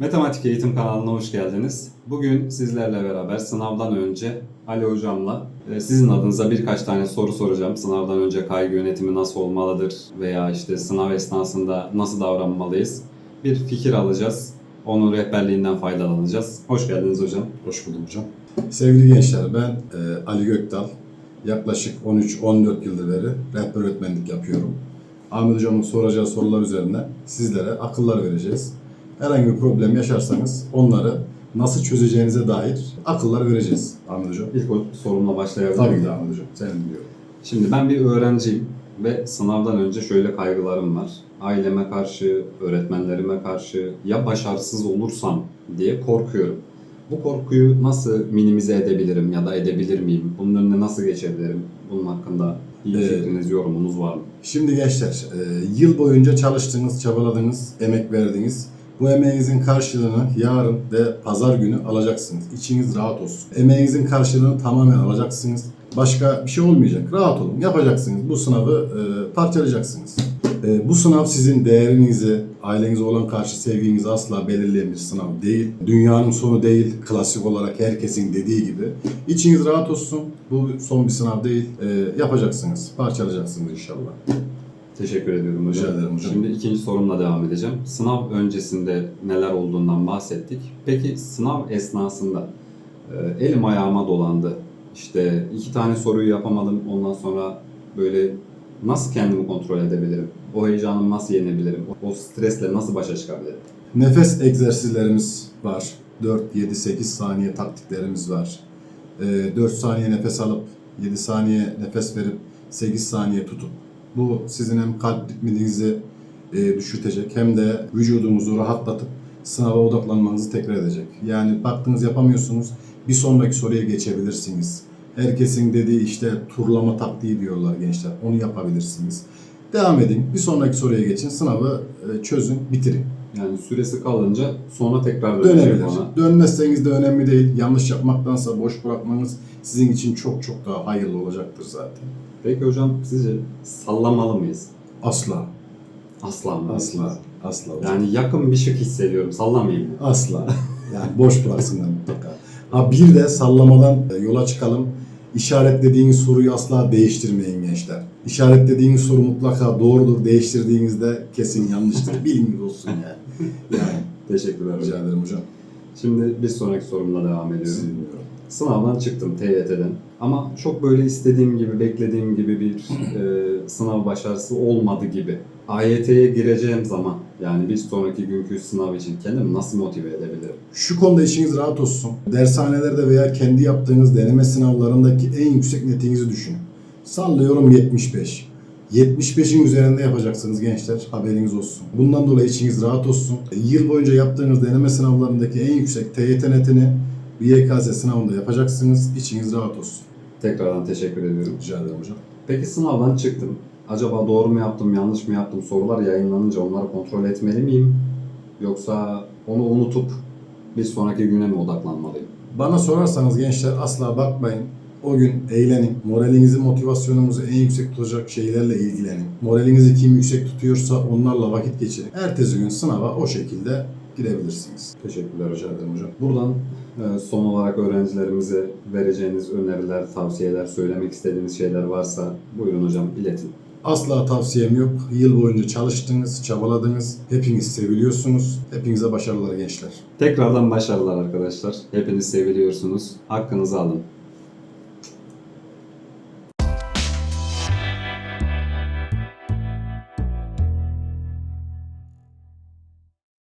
Matematik Eğitim kanalına hoş geldiniz. Bugün sizlerle beraber sınavdan önce Ali Hocam'la e, sizin adınıza birkaç tane soru soracağım. Sınavdan önce kaygı yönetimi nasıl olmalıdır veya işte sınav esnasında nasıl davranmalıyız? Bir fikir alacağız. Onun rehberliğinden faydalanacağız. Hoş geldiniz hocam. Hoş bulduk hocam. Sevgili gençler ben e, Ali Gökdal. Yaklaşık 13-14 yıldır beri rehber öğretmenlik yapıyorum. Ahmet hocamın soracağı sorular üzerine sizlere akıllar vereceğiz. Herhangi bir problem yaşarsanız onları nasıl çözeceğinize dair akıllar vereceğiz Ahmet hocam. İlk o sorumla başlayabilir Tabii ki Ahmet hocam. Senin biliyorum. Şimdi ben bir öğrenciyim ve sınavdan önce şöyle kaygılarım var. Aileme karşı, öğretmenlerime karşı ya başarısız olursam diye korkuyorum. Bu korkuyu nasıl minimize edebilirim ya da edebilir miyim? Bunun önüne nasıl geçebilirim? Bunun hakkında iyi Ee, fikriniz, yorumunuz var mı? Şimdi gençler, e, yıl boyunca çalıştınız, çabaladınız, emek verdiniz. Bu emeğinizin karşılığını yarın ve pazar günü alacaksınız. İçiniz rahat olsun. Emeğinizin karşılığını tamamen alacaksınız. Başka bir şey olmayacak. Rahat olun. Yapacaksınız. Bu sınavı e, parçalayacaksınız. E, bu sınav sizin değerinizi, ailenize olan karşı sevginizi asla belirleyen bir sınav değil. Dünyanın sonu değil. Klasik olarak herkesin dediği gibi. İçiniz rahat olsun. Bu son bir sınav değil. E, yapacaksınız. Parçalayacaksınız inşallah. Teşekkür ediyorum hocam. Rica ederim hocam. Şimdi ikinci sorumla devam edeceğim. Sınav öncesinde neler olduğundan bahsettik. Peki sınav esnasında e, elim ayağıma dolandı. İşte iki tane soruyu yapamadım. Ondan sonra böyle nasıl kendimi kontrol edebilirim? O heyecanımı nasıl yenebilirim? O stresle nasıl başa çıkabilirim? Nefes egzersizlerimiz var. 4, 7, 8 saniye taktiklerimiz var. Ee, 4 saniye nefes alıp 7 saniye nefes verip 8 saniye tutup bu sizin hem kalp ritminizi e, düşürtecek hem de vücudunuzu rahatlatıp sınava odaklanmanızı tekrar edecek. Yani baktınız yapamıyorsunuz bir sonraki soruya geçebilirsiniz. Herkesin dediği işte turlama taktiği diyorlar gençler. Onu yapabilirsiniz. Devam edin. Bir sonraki soruya geçin. Sınavı e, çözün, bitirin. Yani süresi kalınca sonra tekrar Dönebilir. ona. Dönmezseniz de önemli değil. Yanlış yapmaktansa boş bırakmanız sizin için çok çok daha hayırlı olacaktır zaten. Peki hocam sizce sallamalı mıyız? Asla. Asla mı? Asla. Asla. hocam. Yani yakın bir şık hissediyorum. Sallamayayım mı? Asla. Yani boş bıraksınlar mutlaka. Ha bir de sallamadan e, yola çıkalım. İşaretlediğiniz soruyu asla değiştirmeyin gençler. İşaretlediğiniz soru mutlaka doğrudur. Değiştirdiğinizde kesin yanlıştır. Bilginiz olsun yani. Yani Teşekkürler hocam. rica ederim hocam. Şimdi bir sonraki sorumla devam ediyorum. Sizi dinliyorum. Sınavdan çıktım TYT'den. Ama çok böyle istediğim gibi, beklediğim gibi bir e, sınav başarısı olmadı gibi. AYT'ye gireceğim zaman yani bir sonraki günkü sınav için kendimi nasıl motive edebilirim? Şu konuda işiniz rahat olsun. Dershanelerde veya kendi yaptığınız deneme sınavlarındaki en yüksek netinizi düşünün. Sallıyorum 75. 75'in üzerinde yapacaksınız gençler. Haberiniz olsun. Bundan dolayı içiniz rahat olsun. Yıl boyunca yaptığınız deneme sınavlarındaki en yüksek TYT netini YKS sınavında yapacaksınız. İçiniz rahat olsun. Tekrardan teşekkür ediyorum. Rica ederim hocam. Peki sınavdan çıktım. Acaba doğru mu yaptım, yanlış mı yaptım? Sorular yayınlanınca onları kontrol etmeli miyim? Yoksa onu unutup bir sonraki güne mi odaklanmalıyım? Bana sorarsanız gençler asla bakmayın. O gün eğlenin. Moralinizi, motivasyonunuzu en yüksek tutacak şeylerle ilgilenin. Moralinizi kim yüksek tutuyorsa onlarla vakit geçirin. Ertesi gün sınava o şekilde girebilirsiniz. Teşekkürler. Rica ederim hocam. Buradan e, son olarak öğrencilerimize vereceğiniz öneriler, tavsiyeler, söylemek istediğiniz şeyler varsa buyurun hocam iletin. Asla tavsiyem yok. Yıl boyunca çalıştınız, çabaladınız. Hepiniz seviliyorsunuz. Hepinize başarılar gençler. Tekrardan başarılar arkadaşlar. Hepiniz seviliyorsunuz. Hakkınızı alın.